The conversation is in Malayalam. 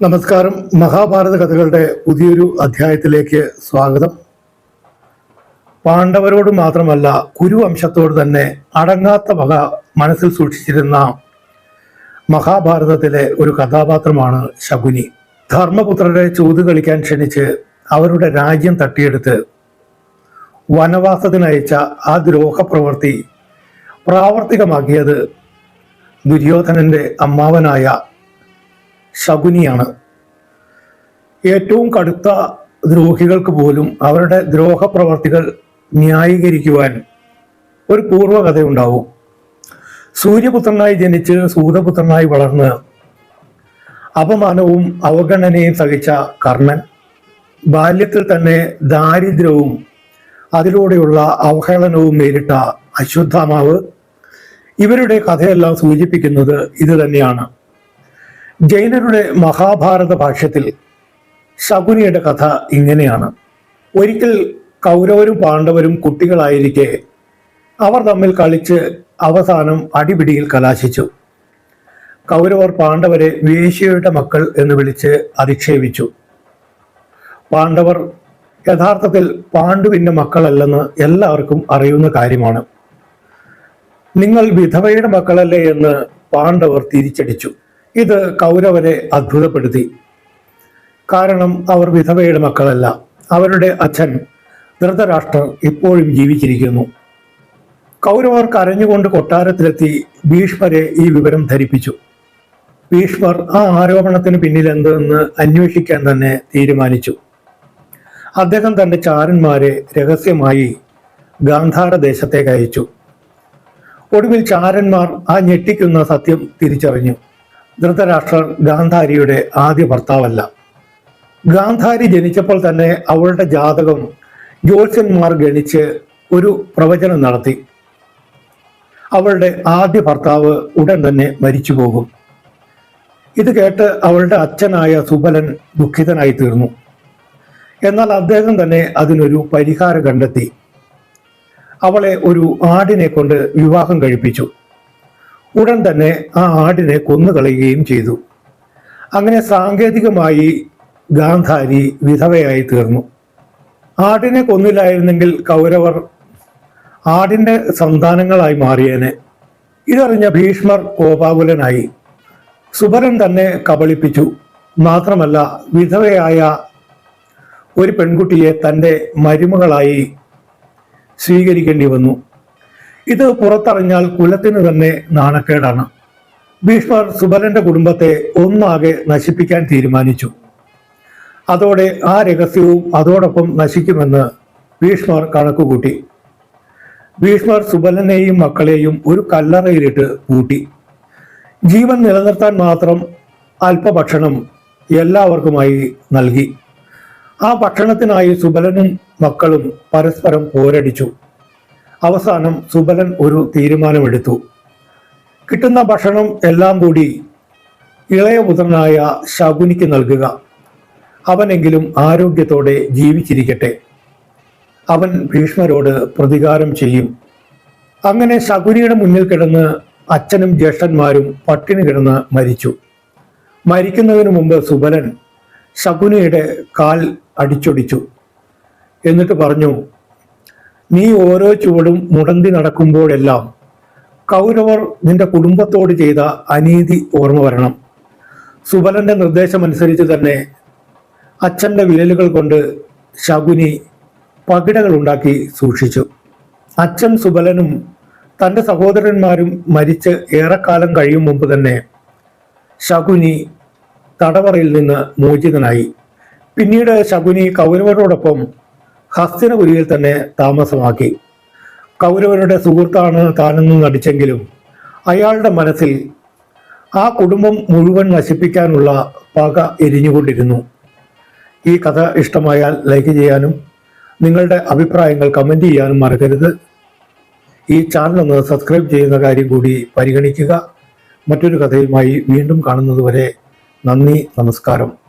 നമസ്കാരം. മഹാഭാരത കഥകളുടെ പുതിയൊരു അധ്യായത്തിലേക്ക് സ്വാഗതം. പാണ്ഡവരോട് മാത്രമല്ല കുരുവംശത്തോട് തന്നെ അടങ്ങാത്ത വക മനസ്സിൽ സൂക്ഷിച്ചിരുന്ന മഹാഭാരതത്തിലെ ഒരു കഥാപാത്രമാണ് ശകുനി. ധർമ്മപുത്രരെ ചൂത് കളിക്കാൻ ക്ഷണിച്ച് അവരുടെ രാജ്യം തട്ടിയെടുത്ത് വനവാസത്തിനയച്ച ആ ദ്രോഹപ്രവൃത്തി പ്രാവർത്തികമാക്കിയത് ദുര്യോധനന്റെ അമ്മാവനായ ശകുനിയാണ്. ഏറ്റവും കടുത്ത ദ്രോഹികൾക്ക് പോലും അവരുടെ ദ്രോഹ പ്രവർത്തികൾ ന്യായീകരിക്കുവാൻ ഒരു പൂർവകഥയുണ്ടാവും. സൂര്യപുത്രനായി ജനിച്ച് സൂതപുത്രനായി വളർന്ന് അപമാനവും അവഗണനയും സഹിച്ച കർണൻ ബാല്യത്തിൽ തന്നെ ദാരിദ്ര്യവും അതിലൂടെയുള്ള അവഹേളനവും നേരിട്ട അശ്വത്ഥാമാവ് ഇവരുടെ കഥയെല്ലാം സൂചിപ്പിക്കുന്നത് ഇത് തന്നെയാണ്. ജൈനരുടെ മഹാഭാരത ഭാഷ്യത്തിൽ ശകുനിയുടെ കഥ ഇങ്ങനെയാണ്. ഒരിക്കൽ കൗരവരും പാണ്ഡവരും കുട്ടികളായിരിക്കെ അവർ തമ്മിൽ കളിച്ച് അവസാനം അടിപിടിയിൽ കലാശിച്ചു. കൗരവർ പാണ്ഡവരെ വേശ്യയുടെ മക്കൾ എന്ന് വിളിച്ച് അധിക്ഷേപിച്ചു. പാണ്ഡവർ യഥാർത്ഥത്തിൽ പാണ്ഡുവിന്റെ മക്കളല്ലെന്ന് എല്ലാവർക്കും അറിയുന്ന കാര്യമാണ്. നിങ്ങൾ വിധവയുടെ മക്കളല്ലേ എന്ന് പാണ്ഡവർ തിരിച്ചടിച്ചു. ഇത് കൗരവരെ അത്ഭുതപ്പെടുത്തി. കാരണം അവർ വിധവയുടെ മക്കളല്ല. അവരുടെ അച്ഛൻ ധൃതരാഷ്ട്രർ ഇപ്പോഴും ജീവിച്ചിരിക്കുന്നു. കൗരവർ കരഞ്ഞുകൊണ്ട് കൊട്ടാരത്തിലെത്തി ഭീഷ്മരെ ഈ വിവരം ധരിപ്പിച്ചു. ഭീഷ്മർ ആ ആരോപണത്തിന് പിന്നിൽ എന്തെന്ന് അന്വേഷിക്കാൻ തന്നെ തീരുമാനിച്ചു. അദ്ദേഹം തന്റെ ചാരന്മാരെ രഹസ്യമായി ഗാന്ധാര ദേശത്തേക്ക് അയച്ചു. ഒടുവിൽ ചാരന്മാർ ആ ഞെട്ടിക്കുന്ന സത്യം തിരിച്ചറിഞ്ഞു. ധൃതരാഷ്ട്രർ ഗാന്ധാരിയുടെ ആദ്യ ഭർത്താവല്ല. ഗാന്ധാരി ജനിച്ചപ്പോൾ തന്നെ അവളുടെ ജാതകം ജ്യോത്സ്യന്മാർ ഗണിച്ച് ഒരു പ്രവചനം നടത്തി. അവളുടെ ആദ്യ ഭർത്താവ് ഉടൻ തന്നെ മരിച്ചു പോകും. ഇത് കേട്ട് അവളുടെ അച്ഛനായ സുബലൻ ദുഃഖിതനായി തീർന്നു. എന്നാൽ അദ്ദേഹം തന്നെ അതിനൊരു പരിഹാരം കണ്ടെത്തി. അവളെ ഒരു ആടിനെ കൊണ്ട് വിവാഹം കഴിപ്പിച്ചു. ഉടൻ തന്നെ ആ ആടിനെ കൊന്നുകളയുകയും ചെയ്തു. അങ്ങനെ സാങ്കേതികമായി ഗാന്ധാരി വിധവയായി തീർന്നു. ആടിനെ കൊന്നില്ലായിരുന്നെങ്കിൽ കൗരവർ ആടിന്റെ സന്താനങ്ങളായി മാറിയേനെ. ഇതറിഞ്ഞ ഭീഷ്മർ കോപാകുലനായി. സുബരൻ തന്നെ കബളിപ്പിച്ചു. മാത്രമല്ല വിധവയായ ഒരു പെൺകുട്ടിയെ തന്റെ മരുമകളായി സ്വീകരിക്കേണ്ടി വന്നു. ഇത് പുറത്തറിഞ്ഞാൽ കുലത്തിന് തന്നെ നാണക്കേടാണ്. ഭീഷ്മർ സുബലന്റെ കുടുംബത്തെ ഒന്നാകെ നശിപ്പിക്കാൻ തീരുമാനിച്ചു. അതോടെ ആ രഹസ്യവും അതോടൊപ്പം നശിക്കുമെന്ന് ഭീഷ്മർ കണക്കുകൂട്ടി. ഭീഷ്മർ സുബലനെയും മക്കളെയും ഒരു കല്ലറയിലിട്ട് പൂട്ടി. ജീവൻ നിലനിർത്താൻ മാത്രം അല്പഭക്ഷണം എല്ലാവർക്കുമായി നൽകി. ആ ഭക്ഷണത്തിനായി സുബലനും മക്കളും പരസ്പരം പോരടിച്ചു. അവസാനം സുബലൻ ഒരു തീരുമാനമെടുത്തു. കിട്ടുന്ന ഭക്ഷണം എല്ലാം കൂടി ഇളയ പുത്രനായ ശകുനിക്ക് നൽകുക. അവനെങ്കിലും ആരോഗ്യത്തോടെ ജീവിച്ചിരിക്കട്ടെ. അവൻ ഭീഷ്മരോട് പ്രതികാരം ചെയ്യും. അങ്ങനെ ശകുനിയുടെ മുന്നിൽ കിടന്ന് അച്ഛനും ജ്യേഷ്ഠന്മാരും പട്ടിണി കിടന്ന് മരിച്ചു. മരിക്കുന്നതിന് മുമ്പ് സുബലൻ ശകുനിയുടെ കാൽ അടിച്ചൊടിച്ചു. എന്നിട്ട് പറഞ്ഞു നീ ഓരോ ചുവടും മുടന്തി നടക്കുമ്പോഴെല്ലാം കൗരവർ നിന്റെ കുടുംബത്തോട് ചെയ്ത അനീതി ഓർമ്മ വരണം. സുബലന്റെ നിർദ്ദേശമനുസരിച്ച് തന്നെ അച്ഛന്റെ വിരലുകൾ കൊണ്ട് ശകുനി പകിടകൾ ഉണ്ടാക്കി സൂക്ഷിച്ചു. അച്ഛൻ സുബലനും തന്റെ സഹോദരന്മാരും മരിച്ച് ഏറെക്കാലം കഴിയും മുമ്പ് തന്നെ ശകുനി തടവറയിൽ നിന്ന് മോചിതനായി. പിന്നീട് ശകുനി കൗരവരോടൊപ്പം ഹസ്തിനപുരിയിൽ തന്നെ താമസമാക്കി. കൗരവരുടെ സുഹൃത്താണ് താനെന്ന് നടിച്ചെങ്കിലും അയാളുടെ മനസ്സിൽ ആ കുടുംബം മുഴുവൻ നശിപ്പിക്കാനുള്ള പക എരിഞ്ഞുകൊണ്ടിരുന്നു. ഈ കഥ ഇഷ്ടമായാൽ ലൈക്ക് ചെയ്യാനും നിങ്ങളുടെ അഭിപ്രായങ്ങൾ കമന്റ് ചെയ്യാനും മറക്കരുത്. ഈ ചാനൽ ഒന്ന് സബ്സ്ക്രൈബ് ചെയ്യുന്ന കാര്യം കൂടി പരിഗണിക്കുക. മറ്റൊരു കഥയുമായി വീണ്ടും കാണുന്നതുവരെ നന്ദി നമസ്കാരം.